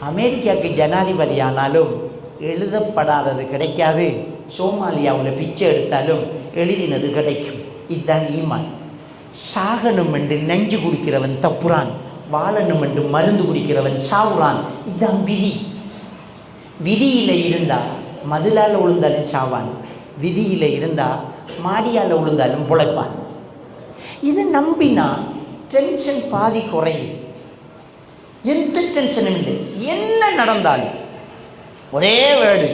அமெரிக்காவுக்கு ஜனாதிபதி ஆனாலும் எழுதப்படாதது கிடைக்காது. சோமாலியாவில் பிச்சை எடுத்தாலும் எழுதினது கிடைக்கும். இதுதான் ஈமான். சாகணும் என்று நெஞ்சு குடிக்கிறவன் தப்புறான். வாழணும் என்று மருந்து குடிக்கிறவன் சாவுறான். இதுதான் விதி. விதியில் இருந்தால் மதிலால் விழுந்தாலும் சாவான். விதியில் இருந்தால் மாடியால் விழுந்தாலும் பிழைப்பான். இது நம்பினா டென்ஷன் பாதி குறையும். எந்த டென்ஷனும் இல்லை என்ன நடந்தாலும். ஒரே வேர்டு.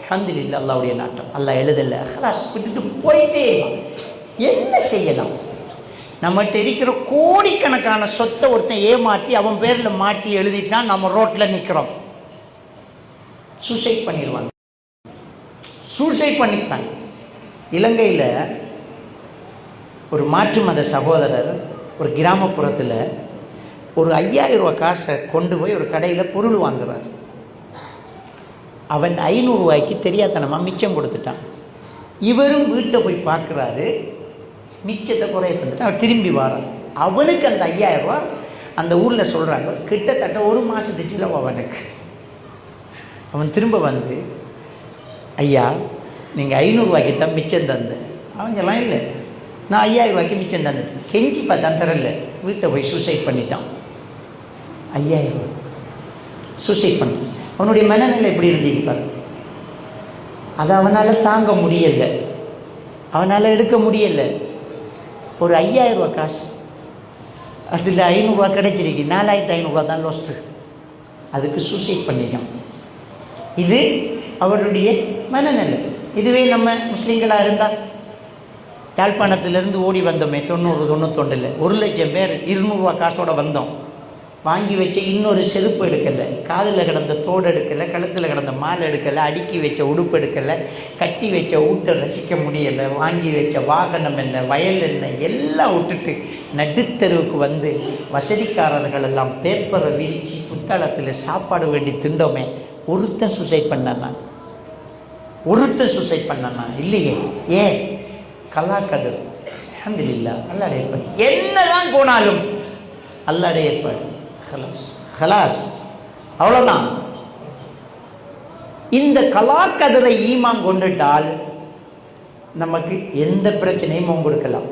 அல்ஹம்துலில்லாஹ் அல்லாவுடைய நாட்டம். அல்லா எழுதலை. ஹலாஸ் விட்டுட்டு போயிட்டே என்ன செய்யலாம்? நம்மகிட்ட இருக்கிற கோடிக்கணக்கான சொத்தை ஒருத்தன் ஏமாற்றி அவன் பேரில் மாட்டி எழுதிட்டான் நம்ம ரோட்டில் நிற்கிறோம் சூசைட் பண்ணிடுவாங்க. சூசைட் பண்ணிட்டாங்க. இலங்கையில் ஒரு மாற்று மத சகோதரர் ஒரு கிராமப்புறத்தில் ஒரு ஐயாயிரம் ரூபாய் காசை கொண்டு போய் ஒரு கடையில் பொருள் வாங்குறார். அவன் ஐநூறுரூவாய்க்கு தெரியாதனமாக மிச்சம் கொடுத்துட்டான். இவரும் வீட்டை போய் பார்க்குறாரு. மிச்சத்தை குறைய தந்துட்டு அவர் திரும்பி வரான் அவனுக்கு அந்த ஐயாயிரம் ரூபா அந்த ஊரில் சொல்கிறாங்க கிட்டத்தட்ட ஒரு மாதத்து செலவு அவனுக்கு. அவன் திரும்ப வந்து ஐயா நீங்கள் ஐநூறுரூவாய்க்கு தான் மிச்சம் தந்தேன். அவங்கெல்லாம் இல்லை. நான் ஐயாயிரம் ரூபாய்க்கு மிச்சம் தந்துட்டேன். கெஞ்சி பார்த்தான் தரல. வீட்டை போய் சூசைட் பண்ணிட்டான். ஐயாயிரம். சூசைட் பண்ண. அவனுடைய மனநிலை எப்படி இருந்திருப்பார் அதை அவனால் தாங்க முடியலை. அவனால் எடுக்க முடியலை. ஒரு ஐயாயிரம் காசு. அதில் ஐநூறுரூவா கிடைச்சிருக்கு. நாலாயிரத்து ஐநூறுரூவா தான் லோஸ்ட்டு அதுக்கு சூசைட் பண்ணிட்டான். இது அவருடைய மனநிலை. இதுவே நம்ம முஸ்லீம்களாக இருந்தால் யாழ்ப்பாணத்திலேருந்து ஓடி வந்தோமே தொண்ணூறு தொண்ணூத்தொண்டில் ஒரு லட்சம் பேர் இருநூறுவா காசோடு வந்தோம். வாங்கி வச்ச இன்னொரு செருப்பு எடுக்கலை. காதில் கிடந்த தோடு எடுக்கலை கழுத்தில் கிடந்த மாலை எடுக்கலை அடுக்கி வச்ச உடுப்பு எடுக்கலை கட்டி வச்ச ஊட்டை ரசிக்க முடியலை வாங்கி வச்ச வாகனம் என்ன வயல் என்ன எல்லாம் விட்டுட்டு நடுத்தெருவுக்கு வந்து வசதிக்காரர்கள் எல்லாம் பேப்பரை விரித்து புத்தளத்தில் சாப்பாடு வேண்டி திண்டோமே ஒருத்தன் சுசைட் பண்ணனா? ஒருத்தன் சுசைட் பண்ணானா? இல்லையே. ஏன்? கலாக்கதிர். அஹமதுல்லா அல்லாடைய ஏற்பாடு. என்னதான் போனாலும் அல்லாடைய ஏற்பாடு. ஹலாஸ் ஹலாஸ் அவ்வளோதான் இந்த கலாக்கதிரை ஈமான் கொண்டுட்டால் நமக்கு எந்த பிரச்சனையும் கொடுக்கலாம்.